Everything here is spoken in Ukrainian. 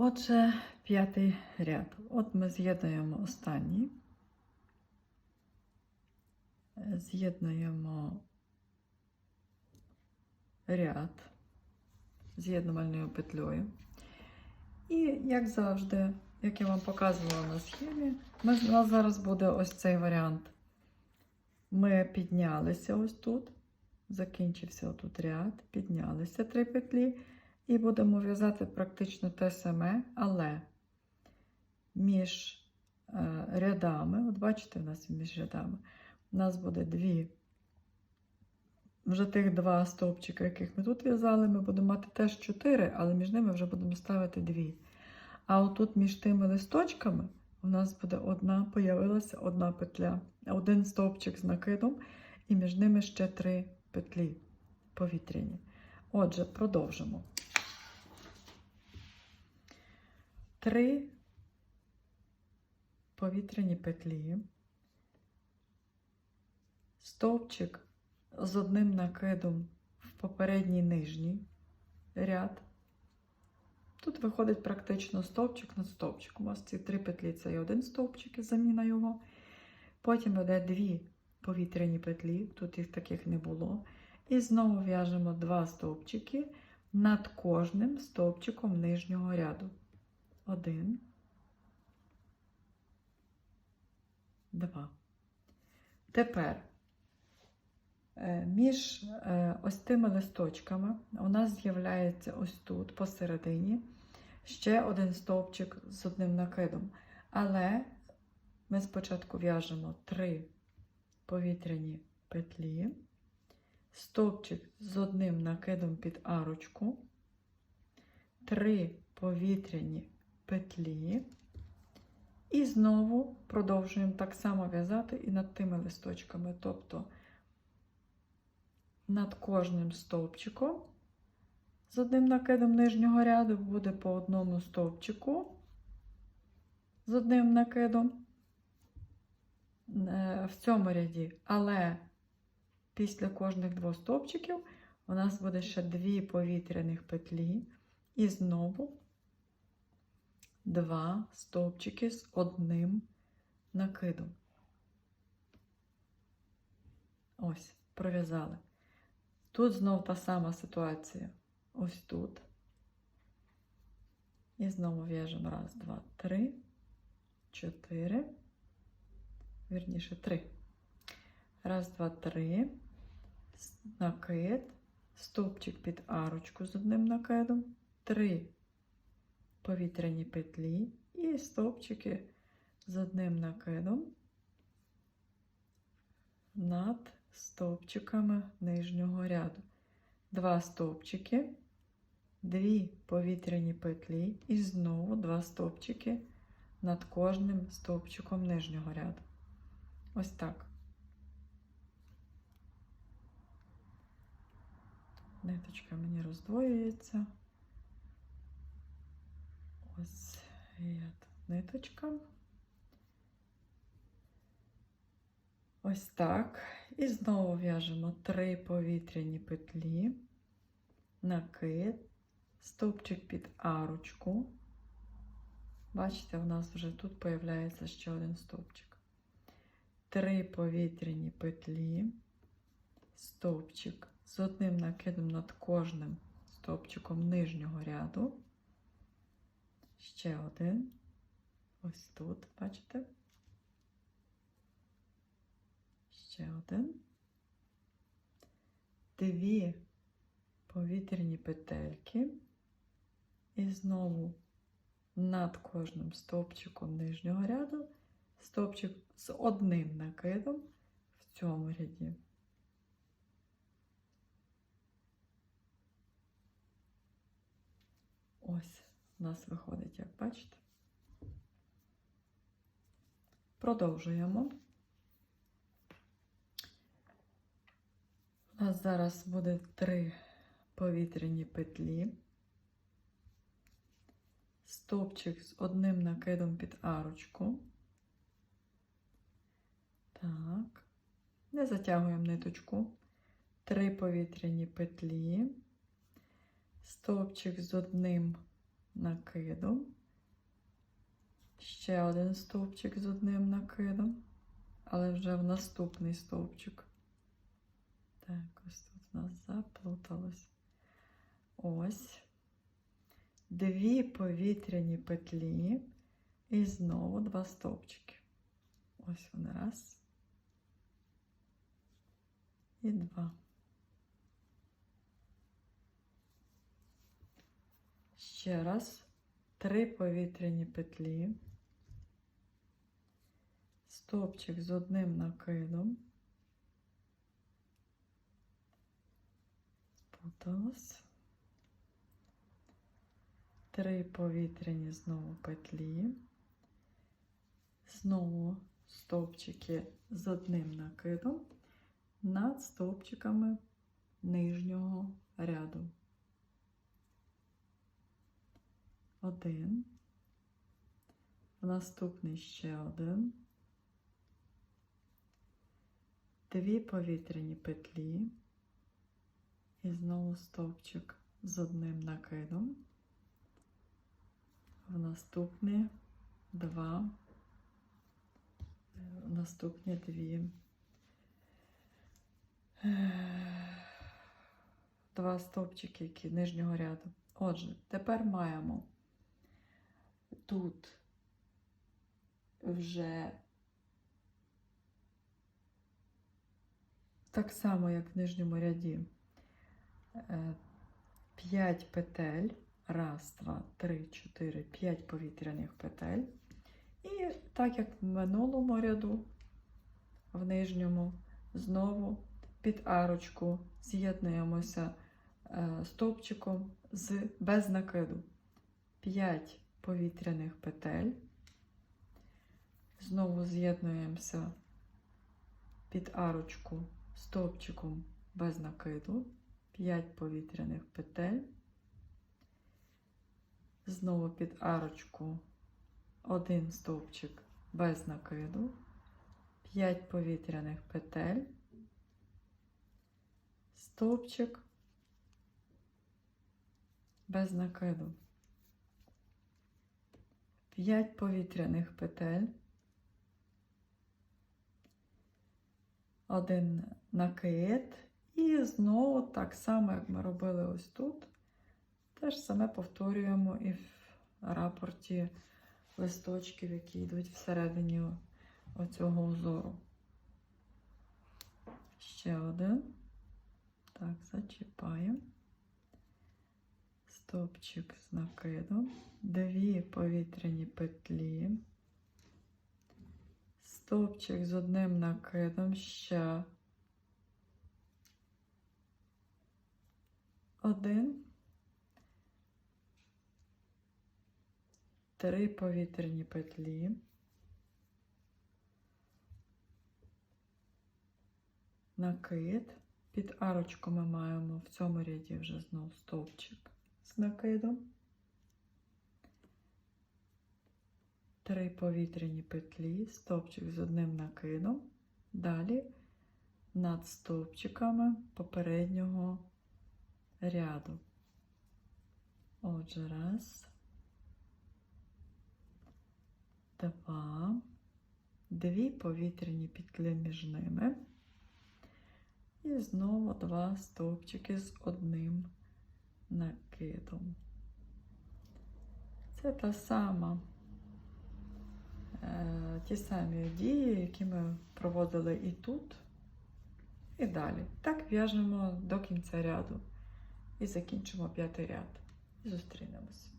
Отже, п'ятий ряд. От ми з'єднуємо останній. З'єднуємо ряд з'єднувальною петлею. І, як завжди, як я вам показувала на схемі, у нас зараз буде ось цей варіант. Ми піднялися ось тут, закінчився тут ряд, піднялися три петлі, і будемо в'язати практично те саме, але між е, рядами, от бачите, у нас між рядами, у нас буде дві. Вже тих два стовпчика, яких ми тут в'язали, ми будемо мати теж чотири, але між ними вже будемо ставити дві. А отут між тими листочками у нас буде одна, появилася одна петля, один стовпчик з накидом, і між ними ще три петлі повітряні. Отже, продовжимо. Три повітряні петлі, стовпчик з одним накидом в попередній нижній ряд. Тут виходить практично стовпчик над стовпчиком. У вас ці три петлі це є один стовпчик і заміна його. Потім йде дві повітряні петлі, тут їх таких не було. І знову в'яжемо два стовпчики над кожним стовпчиком нижнього ряду. Один, два. Тепер е, між е, ось тими листочками у нас з'являється ось тут посередині ще один стовпчик з одним накидом. Але ми спочатку в'яжемо три повітряні петлі, стовпчик з одним накидом під арочку, три повітряні петлі. І знову продовжуємо так само в'язати і над тими листочками. Тобто над кожним стовпчиком з одним накидом нижнього ряду буде по одному стовпчику з одним накидом е, в цьому ряді. Але після кожних двох стовпчиків у нас буде ще дві повітряних петлі. І знову два стовпчики з одним накидом. Ось, пров'язали. Тут знов та сама ситуація. Ось тут. І знову в'яжемо раз, два, три, чотири. Вірніше, три. Раз, два, три. Накид. Стовпчик під арочку з одним накидом. Три повітряні петлі і стовпчики з одним накидом над стовпчиками нижнього ряду. Два стовпчики, дві повітряні петлі і знову два стовпчики над кожним стовпчиком нижнього ряду. Ось так. Ниточка мені роздвоюється. Ось є ниточка. Ось так. І знову в'яжемо три повітряні петлі, накид, стовпчик під арочку. Бачите, в нас вже тут появляється ще один стовпчик. Три повітряні петлі, стовпчик з одним накидом над кожним стовпчиком нижнього ряду. Ще один. Ось тут, бачите? Ще один. Дві повітряні петельки. І знову над кожним стовпчиком нижнього ряду стовпчик з одним накидом в цьому ряді. Ось у нас виходить, як бачите. Продовжуємо. У нас зараз буде три повітряні петлі, стовпчик з одним накидом під арочку. Так, не затягуємо ниточку. Три повітряні петлі, стовпчик з одним накидом. Ще один стовпчик з одним накидом, але вже в наступний стовпчик. Так, ось тут у нас заплуталось. Ось. Дві повітряні петлі і знову два стовпчики. Ось вони раз. І два. Ще раз. Три повітряні петлі. Стовпчик з одним накидом. Спуталось. Три повітряні знову петлі. Знову стовпчики з одним накидом над стовпчиками нижнього ряду. Один. Наступний ще один. Дві повітряні петлі. І знову стовпчик з одним накидом. В наступні два. В наступні дві. Два стовпчики, нижнього ряду. Отже, тепер маємо тут вже так само, як в нижньому ряді, 5 петель. Раз, два, три, чотири, п'ять повітряних петель. І так як в минулому ряду, в нижньому, знову під арочку з'єднуємося е, стовпчиком з, без накиду. 5 повітряних петель. Знову з'єднуємося під арочку стовпчиком без накиду. 5 повітряних петель. Знову під арочку один стовпчик без накиду, 5 повітряних петель, стовпчик без накиду, 5 повітряних петель, один накид і знову так само, як ми робили ось тут. Те ж саме повторюємо і в рапорті листочків, які йдуть всередині оцього узору. Ще один. Так, зачіпаємо. Стопчик з накидом, дві повітряні петлі, стовпчик з одним накидом, ще один. Три повітряні петлі. Накид. Під арочку ми маємо в цьому ряді вже знов стовпчик з накидом. Три повітряні петлі, стовпчик з одним накидом. Далі над стовпчиками попереднього ряду. Отже, раз. два, дві повітряні петлі між ними. І знову два стовпчики з одним накидом. Це та сама, е, ті самі дії, які ми проводили і тут, і далі. Так в'яжемо до кінця ряду і закінчимо п'ятий ряд. І зустрінемось.